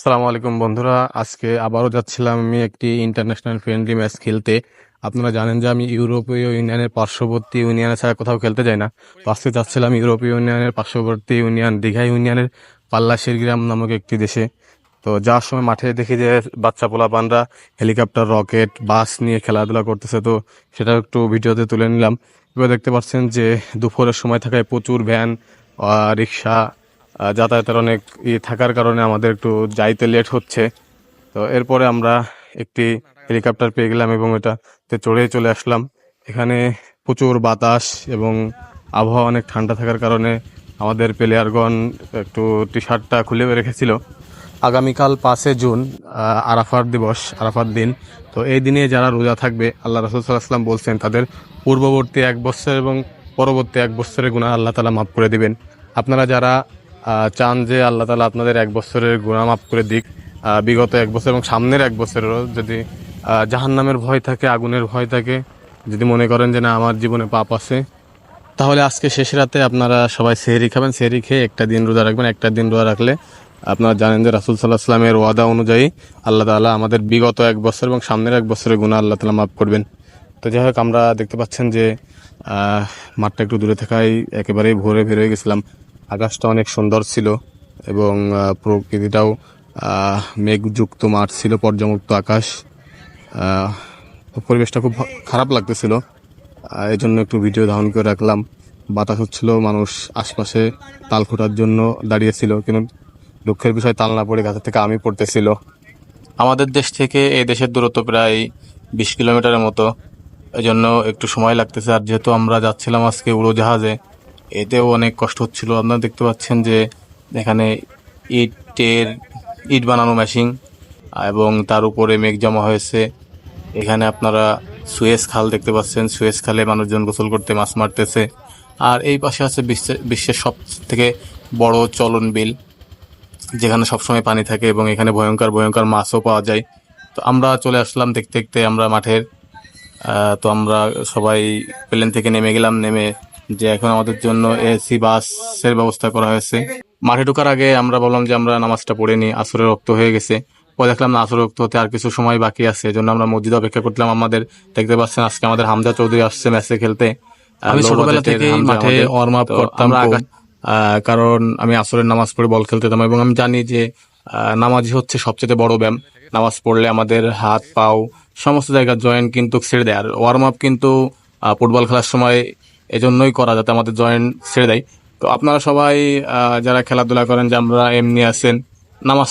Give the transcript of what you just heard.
সালামু আলাইকুম বন্ধুরা, আজকে আবারও যাচ্ছিলাম আমি একটি ইন্টারন্যাশনাল ফ্রেন্ডলি ম্যাচ খেলতে। আপনারা জানেন যে আমি ইউরোপীয় ইউনিয়নের পার্শ্ববর্তী ইউনিয়নে ছাড়া কোথাও খেলতে যাই না। তো আজকে যাচ্ছিলাম ইউরোপীয় ইউনিয়নের পার্শ্ববর্তী ইউনিয়ন, দীঘা ইউনিয়নের পাল্লাশের গ্রাম নামক একটি দেশে। তো যাওয়ার সময় মাঠে দেখি যে বাচ্চা পোলাপানরা হেলিকপ্টার, রকেট, বাস নিয়ে খেলাধুলা করতেছে। তো সেটা একটু ভিডিওতে তুলে নিলাম। এবার দেখতে পাচ্ছেন যে দুপুরের সময় থাকায় প্রচুর ভ্যান রিক্সা যাতায়াতের অনেক ই থাকার কারণে আমাদের একটু যাইতে লেট হচ্ছে। তো এরপরে আমরা একটি হেলিকপ্টার পেয়ে গেলাম এবং এটাতে চড়ে চলে আসলাম। এখানে প্রচুর বাতাস এবং আবহাওয়া অনেক ঠান্ডা থাকার কারণে আমাদের প্লেয়ারগণ একটু টি শার্টটা খুলে রেখেছিল। আগামীকাল পাঁচে জুন আরাফার দিবস আরাফার দিন। তো এই দিনে যারা রোজা থাকবে, আল্লাহ রসুল সাল্লাহাম বলছেন, তাদের পূর্ববর্তী এক বছর এবং পরবর্তী এক বছরের গুণা আল্লাহ তালা মাফ করে দিবেন। আপনারা যারা চান যে আল্লাহ তালা আপনাদের এক বছরের গুণা মাফ করে দিক। বিগত এক বছর এবং সামনের এক বছরেরও যদি জাহান নামের ভয় থাকে, আগুনের ভয় থাকে, যদি মনে করেন যে না, আমার জীবনে পাপ আছে, তাহলে আজকে শেষ রাতে আপনারা সবাই সেহরি খাবেন, সেহরি খেয়ে একটা দিন রোজা রাখবেন, একটা দিন রোজা রাখলে আপনারা জানেন যে রাসুল সাল্লাহ সাল্লামের ওয়াদা অনুযায়ী আল্লাহ তাআলা আমাদের বিগত এক বছর এবং সামনের এক বছরের গুণা আল্লাহ তালা মাফ করবেন। তো যাই হোক, আমরা দেখতে পাচ্ছেন যে মাঠটা একটু দূরে থাকায় একেবারেই ভোরে বের হয়ে গেছিলাম। আকাশটা অনেক সুন্দর ছিল এবং প্রকৃতিটাও মেঘযুক্ত মাঠ ছিল, পর্যমুক্ত আকাশ। পরিবেশটা খুব খারাপ লাগতেছিল। এই জন্য একটু ভিডিও ধারণ করে রাখলাম। বাতাস হচ্ছিল, মানুষ আশপাশে তাল খোটার জন্য দাঁড়িয়েছিল, কিন্তু দুঃখের বিষয়, তাল না পড়ে গাছের থেকে আমি পড়তেছিল। আমাদের দেশ থেকে এই দেশের দূরত্ব প্রায় বিশ কিলোমিটারের মতো। এই জন্য একটু সময় লাগতেছে, আর যেহেতু আমরা যাচ্ছিলাম আজকে উড়োজাহাজে এতেও অনেক কষ্ট হচ্ছিল। আপনারা দেখতে পাচ্ছেন যে এখানে ইটের, ইট বানানো মেশিন এবং তার উপরে মেঘ জমা হয়েছে। এখানে আপনারা সুয়েজ খাল দেখতে পাচ্ছেন। সুয়েজ খালে মানুষজন গোসল করতে মাছ মারতেছে। আর এই পাশে আছে বিশ্বের বিশ্বের সব থেকে বড় চলন বিল, যেখানে সবসময় পানি থাকে এবং এখানে ভয়ঙ্কর ভয়ঙ্কর মাছও পাওয়া যায়। তো আমরা চলে আসলাম দেখতে দেখতে, আমরা মাঠের তো আমরা সবাই প্লেন থেকে নেমে গেলাম। নেমে যে এখন আমাদের জন্য এসি বাসের ব্যবস্থা করা হয়েছে। মাঠে ঢোকার আগে আমরা বললাম যে আমরা নামাজটা পড়ে নিই আসরের রক্ত হয়ে গেছে। পরে দেখলাম না আসরের রক্ত হতে আর কিছু সময় বাকি আছে। এজন্য আমরা মসজিদে অপেক্ষা করলাম আমাদের দেখতে পাচ্ছেন আজকে আমাদের হামজা চৌধুরী আসছে ম্যাচে খেলতে। আমি ছোটবেলা থেকে মাঠে ওয়ার্ম আপ করতাম কারণ আমি আসরের নামাজ পড়ে বল খেলতে যেতাম এবং আমি জানি যে আহ, নামাজই হচ্ছে সবচেয়ে বড় ব্যায়াম। নামাজ পড়লে আমাদের হাত পাও সমস্ত জায়গার জয়েন্ট কিন্তু ছেড়ে দেয়। আর ওয়ার্ম আপ কিন্তু ফুটবল খেলার সময় এজন্যই করা যাতে আমাদের জয়েন্ট ছেড়ে দেয়। তো আপনারা সবাই যারা খেলাধুলা করেন যে আমরা এমনি আছেন, নামাজ